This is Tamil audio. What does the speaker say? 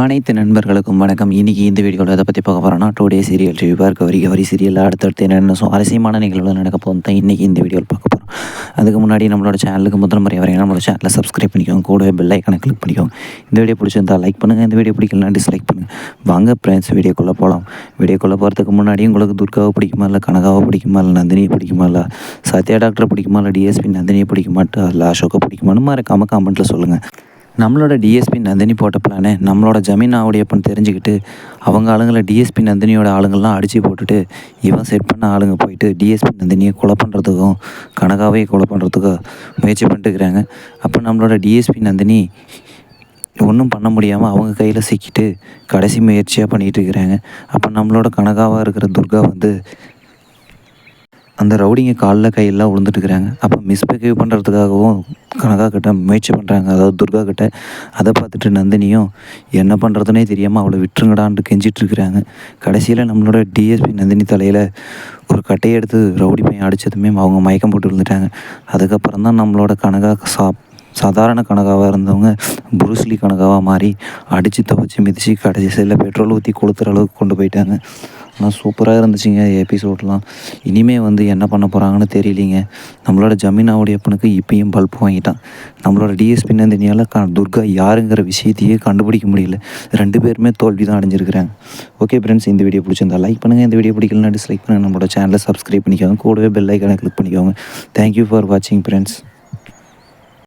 அனைத்து நண்பர்களுக்கும் வணக்கம். இன்றைக்கி இந்த வீடியோவில் எதை பற்றி பார்க்க போகிறோம்னா டூ டே சீரியல் டிவி பார்க்க வரைக்கும் வரி சீரியலில் அடுத்தடுத்து என்னென்ன சுவாரஸ்யமான நிகழ்வுகள் நடக்க போகுது தான் இன்றைக்கி இந்த வீடியோவில் பார்க்க போகிறோம் அதுக்கு முன்னாடி நம்மளோட சேனலுக்கு முதல் முறை வரைக்கும் நம்மளோட சேனலை சப்ஸ்கிரைப் பண்ணிக்கோங்க. கூடவே பெல் ஐக்கனை கிளிக் பண்ணிக்கோங்க. இந்த வீடியோ பிடிச்சிருந்தா லைக் பண்ணுங்கள் இந்த வீடியோ பிடிக்கலாம் டிஸ்லைக் பண்ணுங்கள் வாங்க ஃப்ரெண்ட்ஸ் வீடியோக்குள்ளே போகலாம் வீடியோக்குள்ளே போகிறதுக்கு முன்னாடி உங்களுக்கு துர்காவை பிடிக்குமா இல்லை கனகாவை பிடிக்குமா இல்லை நந்தினியை பிடிக்குமா இல்லை சத்யா டாக்டரை பிடிக்குமா இல்லை டிஎஸ்பி நந்தினியை பிடிக்குமாட்டு இல்லை அசோக்கை பிடிக்குமான்னு மறக்காமல் கமெண்ட்டில் சொல்லுங்கள் நம்மளோட டிஎஸ்பி நந்தினி போட்ட பிளானே நம்மளோட ஜமீன் ஆவுடையப்பன் தெரிஞ்சுக்கிட்டு அவங்க ஆளுங்களை டிஎஸ்பி நந்தினியோட ஆளுங்கள்லாம் அடித்து போட்டுட்டு இவன் செட் பண்ண ஆளுங்க போயிட்டு டிஎஸ்பி நந்தினியை கொலை பண்ணுறதுக்கும் கனகாவே கொலை பண்ணுறதுக்கும் முயற்சி பண்ணிட்டு இருக்கிறாங்க. அப்போ நம்மளோட டிஎஸ்பி நந்தினி ஒன்றும் பண்ண முடியாமல் அவங்க கையில் சிக்கிட்டு கடைசி முயற்சியாக பண்ணிகிட்டு இருக்கிறாங்க. அப்போ நம்மளோட கனகாவாக இருக்கிற துர்கா வந்து அந்த ரவுடிங்க காலில் கையெல்லாம் விழுந்துட்டு இருக்கிறாங்க அப்போ மிஸ்பிஹேவ் பண்ணுறதுக்காகவும் கனகா கிட்ட முயற்சி பண்ணுறாங்க அதாவது துர்கா கிட்ட அதை பார்த்துட்டு நந்தினியும் என்ன பண்ணுறதுனே தெரியாமல் அவளை விட்டுருங்கடான்ட்டு கெஞ்சிட்டு இருக்கிறாங்க கடைசியில் நம்மளோட டிஎஸ்பி நந்தினி தலையில் ஒரு கட்டையை எடுத்து ரவுடி பையன் அடித்ததுமே அவங்க மயக்கம் போட்டு விழுந்துட்டாங்க. அதுக்கப்புறம் தான் நம்மளோட கனகா சா சாதாரண கணக்காவாக இருந்தவங்க புருஸ்லி கனகாவாக மாறி அடித்து துவச்சி மிதித்து கடைசி சைடில் பெட்ரோல் ஊற்றி கொளுத்துற அளவுக்கு கொண்டு போயிட்டாங்க. ஆனால் சூப்பராக இருந்துச்சுங்க எபிசோட்லாம் இனிமே வந்து என்ன பண்ண போகிறாங்கன்னு தெரியலிங்க. நம்மளோட ஜமீனாவுடைய அப்பனுக்கு இப்பயும் பல்ப் வாங்கிட்டான். நம்மளோட டிஎஸ்பி நந்தினியால் க துர்கா யாருங்கிற விஷயத்தையே கண்டுபிடிக்க முடியல. ரெண்டு பேருமே தோல்வி தான் அடைஞ்சிருக்கிறாங்க. ஓகே ஃப்ரெண்ட்ஸ் இந்த வீடியோ பிடிச்சிருந்தா லைக் பண்ணுங்கள் இந்த வீடியோ பிடிக்கலன்னா டிஸ்லைக் பண்ணுங்கள் நம்மளோட சேனலை சப்ஸ்கிரைப் பண்ணிக்கோங்க. கூடவே பெல் ஐக்கானை கிளிக் பண்ணிக்கோங்க. தேங்க்யூ ஃபார் வாட்சிங் ஃப்ரெண்ட்ஸ்